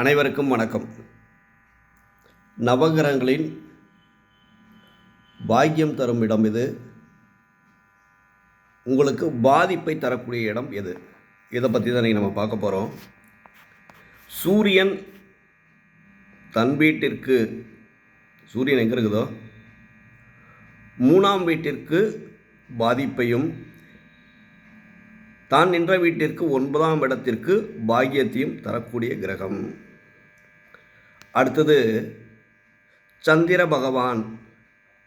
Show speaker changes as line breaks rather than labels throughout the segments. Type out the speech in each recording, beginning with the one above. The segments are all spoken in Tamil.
அனைவருக்கும் வணக்கம். நவகிரகங்களின் பாக்கியம் தரும் இடம் இது உங்களுக்கு பாதிப்பை தரக்கூடிய இடம் எது? இதை பற்றி தான் நம்ம பார்க்க போகிறோம் சூரியன் தன் வீட்டிற்கு சூரியன் எங்கே இருக்குதோ? மூணாம் வீட்டிற்கு பாதிப்பையும் தான் நின்ற வீட்டிற்கு ஒன்பதாம் இடத்திற்கு பாக்கியத்தையும் தரக்கூடிய கிரகம். அடுத்தது சந்திர பகவான்.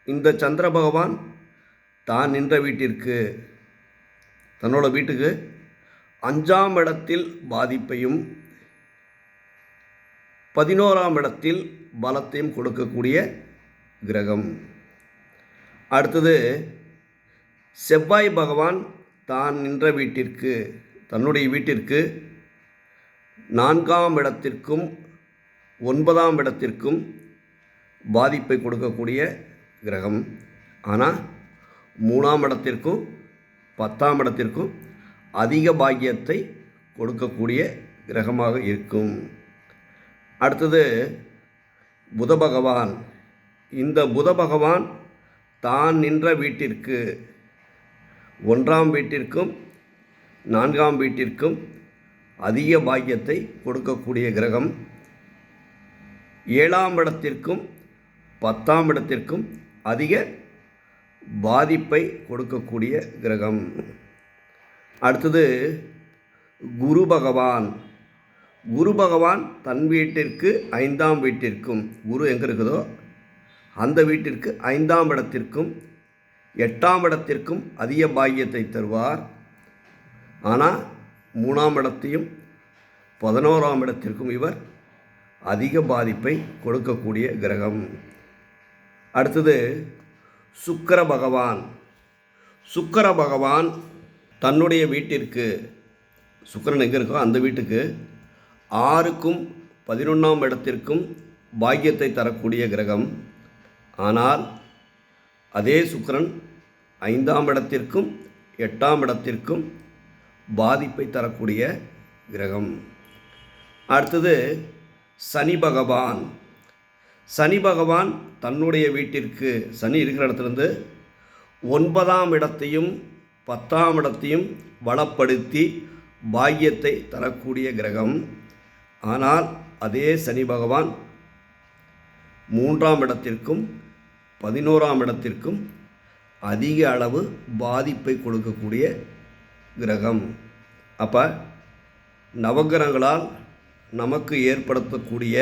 இந்த சந்திர பகவான் தான் நின்ற வீட்டிற்கு தன்னோட வீட்டுக்கு அஞ்சாம் இடத்தில் பாதிப்பையும் பதினோராம் இடத்தில் பலத்தையும் கொடுக்கக்கூடிய கிரகம். அடுத்தது செவ்வாய் பகவான் தான் நின்ற வீட்டிற்கு தன்னுடைய வீட்டிற்கு நான்காம் இடத்திற்கும் ஒன்பதாம் இடத்திற்கும் பாதிப்பை கொடுக்கக்கூடிய கிரகம். ஆனால் மூணாம் இடத்திற்கும் பத்தாம் இடத்திற்கும் அதிக பாக்கியத்தை கொடுக்கக்கூடிய கிரகமாக இருக்கும். அடுத்தது புத பகவான். இந்த புத பகவான் தான் நின்ற வீட்டிற்கு ஒன்றாம் வீட்டிற்கும் நான்காம் வீட்டிற்கும் அதிக பாக்கியத்தை கொடுக்கக்கூடிய கிரகம். ஏழாம் இடத்திற்கும் பத்தாம் இடத்திற்கும் அதிக பாதிப்பை கொடுக்கக்கூடிய கிரகம். அடுத்தது குரு பகவான். குரு பகவான் தன் வீட்டிற்கு ஐந்தாம் வீட்டிற்கும் குரு எங்கே இருக்குதோ அந்த வீட்டிற்கு ஐந்தாம் இடத்திற்கும் எட்டாம் இடத்திற்கும் அதிக பாக்கியத்தை தருவார். ஆனால் மூணாம் இடத்தையும் பதினோராம் இடத்திற்கும் இவர் அதிக பாதிப்பை கொடுக்கக்கூடிய கிரகம். அடுத்தது சுக்கர பகவான். சுக்கர பகவான் தன்னுடைய வீட்டிற்கு சுக்கரன் எங்கே இருக்கோ அந்த வீட்டுக்கு ஆறுக்கும் பதினொன்றாம் இடத்திற்கும் பாக்கியத்தை தரக்கூடிய கிரகம். ஆனால் அதே சுக்கரன் ஐந்தாம் இடத்திற்கும் எட்டாம் இடத்திற்கும் பாதிப்பை தரக்கூடிய கிரகம். அடுத்தது சனி பகவான். சனி பகவான் தன்னுடைய வீட்டிற்கு சனி இருக்கிற இடத்துலேருந்து ஒன்பதாம் இடத்தையும் பத்தாம் இடத்தையும் வளப்படுத்தி பாக்கியத்தை தரக்கூடிய கிரகம். ஆனால் அதே சனி பகவான் மூன்றாம் இடத்திற்கும் பதினோராம் இடத்திற்கும் அதிக அளவு பாதிப்பை கொடுக்கக்கூடிய கிரகம். அப்போ நவகிரகங்களால் நமக்கு ஏற்படுத்தக்கூடிய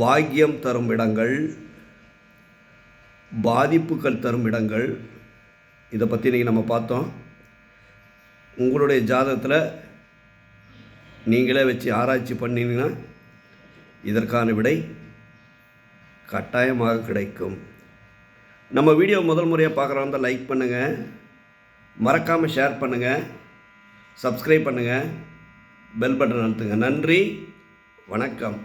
பாக்கியம் தரும் இடங்கள் பாதிப்புகள் தரும் இடங்கள் இதை பற்றி இன்றைக்கி நம்ம பார்த்தோம். உங்களுடைய ஜாதகத்தில் நீங்களே வச்சு ஆராய்ச்சி பண்ணிங்கன்னா இதற்கான விடை கட்டாயமாக கிடைக்கும். நம்ம வீடியோ முதல் முறையாக பார்க்குறவங்க லைக் பண்ணுங்கள் மறக்காமல் ஷேர் பண்ணுங்கள் சப்ஸ்கிரைப் பண்ணுங்கள் பெல் பட்டன் அழுத்துங்க. நன்றி. வணக்கம்.